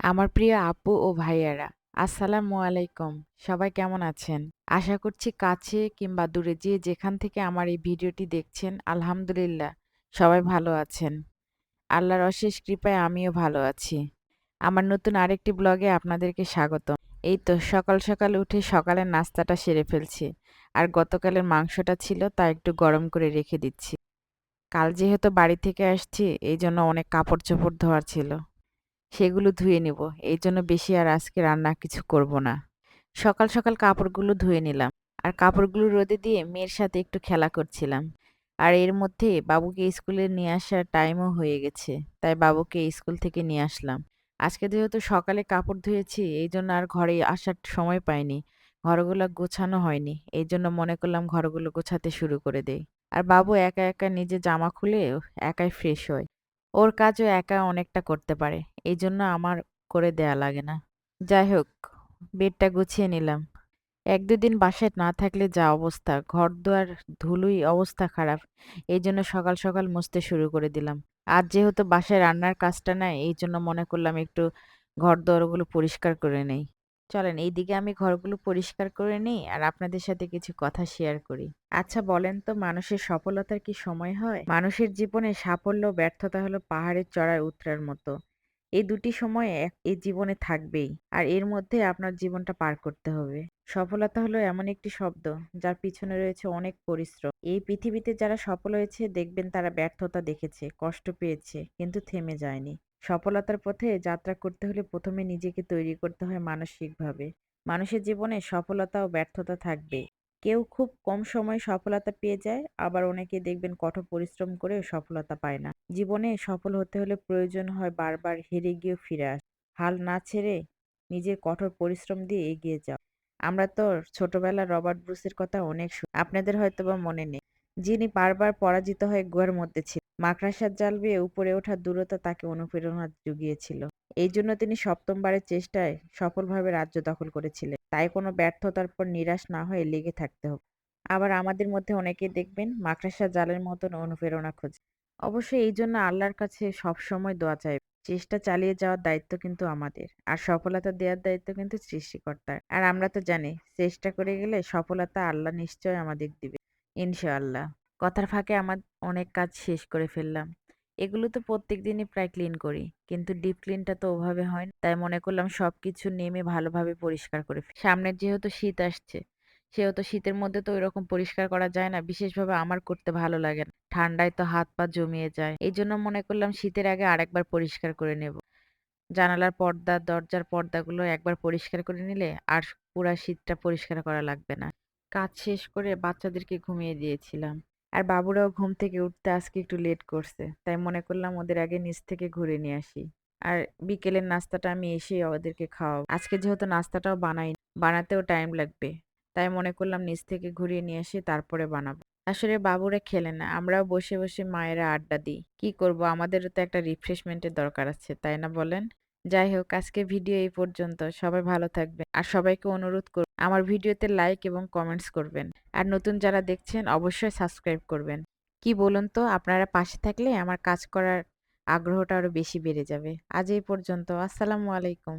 আমার প্রিয় আপু ও ভাইয়ারা, আসসালামু আলাইকুম। সবাই কেমন আছেন? আশা করছি কাছে কিংবা দূরে যে যেখান থেকে আমার এই ভিডিওটি দেখছেন, আলহামদুলিল্লাহ সবাই ভালো আছেন। আল্লাহর অশেষ কৃপায় আমিও ভালো আছি। আমার নতুন আরেকটি ব্লগে আপনাদেরকে স্বাগত এই তো সকাল সকাল উঠে সকালের নাস্তাটা সেরে ফেলছি। আর গতকালের মাংসটা ছিল তা একটু গরম করে রেখে দিচ্ছি। কাল যেহেতু বাড়ি থেকে আসছি এই জন্য অনেক কাপড় চোপড় ধোয়ার ছিল। সেগুলো ধুয়ে নেব এই জন্য বেশি আর আজকে রান্না কিছু করব না। সকাল সকাল কাপড়গুলো ধুয়ে নিলাম আর কাপড়গুলো রোদে দিয়ে মেয়ের সাথে একটু খেলা করছিলাম। আর এর মধ্যে বাবুকে স্কুলে নিয়ে আসার টাইমও হয়ে গেছে, তাই বাবুকে স্কুল থেকে নিয়ে আসলাম। আজকে যেহেতু সকালে কাপড় ধুয়েছি এই জন্য আর ঘরে আসার সময় পাইনি। ঘরগুলো গোছানো হয়নি। এই জন্য মনে করলাম ঘরগুলো গোছাতে শুরু করে দেই। আর বাবু একা একা নিজে জামা খুলে একাই ফ্রেশ হয়। ওর কাজও একা অনেকটা করতে পারে। এই জন্য আমার করে দেয়া লাগে না। যাই হোক, বেডটা গুছিয়ে নিলাম। এক দুদিন বাসায় না থাকলে যা অবস্থা। ঘর দুয়ার ধুলোই অবস্থা খারাপ। এই জন্য সকাল সকাল মুছতে শুরু করে দিলাম। আজ যেহেতু বাসায় রান্নার কাজটা নাই এই জন্য মনে করলাম একটু ঘর দুয়ারগুলো পরিষ্কার করে নেই। চলেন, এইদিকে আমি ঘরগুলো পরিষ্কার করে নিই আর আপনাদের সাথে কিছু কথা শেয়ার করি। আচ্ছা বলেন তো মানুষের সফলতার কি সময় হয়? মানুষের জীবনে সাফল্য, ব্যর্থতা হলো পাহাড়ের চড়াই উতরার মতো। এই দুটি সময় এই জীবনে থাকবেই আর এর মধ্যে আপনার জীবনটা পার করতে হবে। সফলতা হলো এমন একটি শব্দ যার পিছনে রয়েছে অনেক পরিশ্রম। এই পৃথিবীতে যারা সফল হয়েছে দেখবেন তারা ব্যর্থতা দেখেছে, কষ্ট পেয়েছে, কিন্তু থেমে যায়নি। সফলতার পথে যাত্রা করতে হলে প্রথমে নিজেকে তৈরি করতে হয় মানসিকভাবে। মানুষের জীবনে সফলতা ও ব্যর্থতা থাকবে। কেউ খুব কম সময়ে সফলতা পেয়ে যায়, আবার অনেকে দেখবেন কঠোর পরিশ্রম করেও সফলতা পায় না। জীবনে সফল হতে হলে প্রয়োজন হয় বারবার হেরে গিয়েও ফিরে আস। হাল না ছেড়ে নিজের কঠোর পরিশ্রম দিয়ে এগিয়ে যাও। আমরা তো ছোটবেলা রবার্ট ব্রুসের কথা অনেক আপনাদের হয়তোবা মনে নেই। যিনি বারবার পরাজিত হয়ে গুহার মধ্যে ছিলেন। মাকড়াসার জাল বেয়ে উপরে ওঠার দূরতা তাকে অনুপ্রেরণা জুগিয়েছিল এই জন্য তিনি সপ্তমবারের চেষ্টায় সফলভাবে রাজ্য দখল করেছিলেন। তাই কোনো ব্যর্থতার পর নিরাশ না হয়ে লেগে থাকতে হবে। আবার আমাদের মধ্যে অনেকেই দেখবেন মাকড়াসার জালের মতন অনুপ্রেরণা খোঁজে। অবশ্যই এই জন্য আল্লাহর কাছে সবসময় দোয়া চাই। চেষ্টা চালিয়ে যাওয়ার দায়িত্ব কিন্তু আমাদের। আর সফলতা দেওয়ার দায়িত্ব কিন্তু সৃষ্টিকর্তার। আর আমরা তো জানি, চেষ্টা করে গেলে সফলতা আল্লাহ নিশ্চয় আমাদের দিবে। ইনশাআল্লাহ। কথার ফাঁকে আমার অনেক কাজ শেষ করে ফেললাম। এগুলো তো প্রত্যেক দিনই প্রায় ক্লিন করি, কিন্তু ডিপ ক্লিনটা তো ওভাবে হয় না। তাই মনে করলাম সবকিছু নেমে ভালোভাবে পরিষ্কার করে ফেলি। সামনের যেহেতু শীত আসছে, সেহেতু শীতের মধ্যে তো ওইরকম পরিষ্কার করা যায় না। বিশেষভাবে আমার করতে ভালো লাগে না। ঠান্ডায় তো হাত পা জমিয়ে যায়। এই জন্য মনে করলাম শীতের আগে আরেকবার পরিষ্কার করে নেব। জানালার পর্দা, দরজার পর্দাগুলো একবার পরিষ্কার করে নিলে আর পুরা শীতটা পরিষ্কার করা লাগবে না। কাজ শেষ করে বাচ্চাদেরকে ঘুমিয়ে দিয়েছিলাম। আর বাবুরাও ঘুম থেকে উঠতে আজকে একটু লেট করছে, তাই মনে করলাম ওদের আগে নিচ থেকে ঘুরে নিয়ে আসি। আর বিকেলের নাস্তাটা আমি এসেই ওদেরকে খাওয়াবো। আজকে যেহেতু নাস্তাটাও বানাই, বানাতেও টাইম লাগবে, তাই মনে করলাম নিচ থেকে ঘুরিয়ে নিয়ে আসি তারপরে বানাবো। আসলে বাবুরা খেলে না, আমরাও বসে বসে মায়েরা আড্ডা দিই। কি করব, আমাদেরও তো একটা রিফ্রেশমেন্টের দরকার আছে, তাই না বলেন? যাই হোক আজকে ভিডিও এই পর্যন্ত। সবাই ভালো থাকবেন। আর সবাইকে অনুরোধ করব আমার ভিডিওতে লাইক এবং কমেন্টস করবেন। আর নতুন যারা দেখছেন, অবশ্যই সাবস্ক্রাইব করবেন। কি বলুন তো, আপনারা পাশে থাকলে আমার কাজ করার আগ্রহটা আরও বেশি বেড়ে যাবে। আজ এই পর্যন্ত। আসসালামু আলাইকুম।